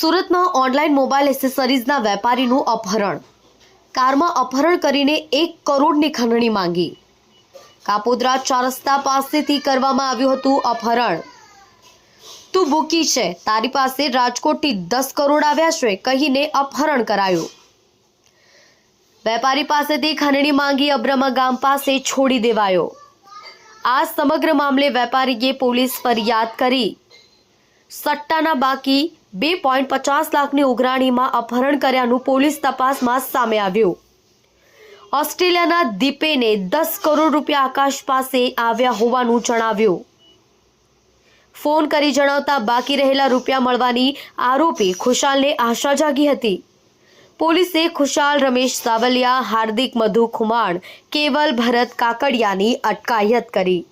સુરતમાં online mobile એસેસરીઝના વેપારીનું અપહરણ. કારમાં અપહરણ કરીને એક કરોડની ખંડણી માંગી. કાપોદ્રા ચાર રસ્તા પાસેથી કરવામાં આવ્યું હતું અપહરણ. તું ભૂકી છે. તારી પાસે રાજકોટથી દસ કરોડ આવ્યા છે. કહીને અપહરણ કરાયું. વેપારી પાસેથી ખંડણી માંગી અબ્રમા ગામ પાસે છોડી દેવાયો. આ સમગ્ર મામલે વેપારીએ પોલીસ ફરિયાદ કરી. સટ્ટાના બાકી બે પોઈન્ટ પચાસ લાખની ઉઘરાણીમાં અપહરણ કર્યાનું પોલીસ તપાસમાં સામે આવ્યું. ઓસ્ટ્રેલિયાના દીપેને દસ કરોડ રૂપિયા આકાશ પાસે આવ્યા હોવાનું જણાવ્યું. ફોન કરી જણાવતા બાકી રહેલા રૂપિયા મળવાની આરોપી ખુશાલને આશા જાગી હતી. પોલીસે ખુશાલ રમેશ સાવલિયા, હાર્દિક મધુ ખુમાણ કેવલ ભરત કાકડિયાની અટકાયત કરી.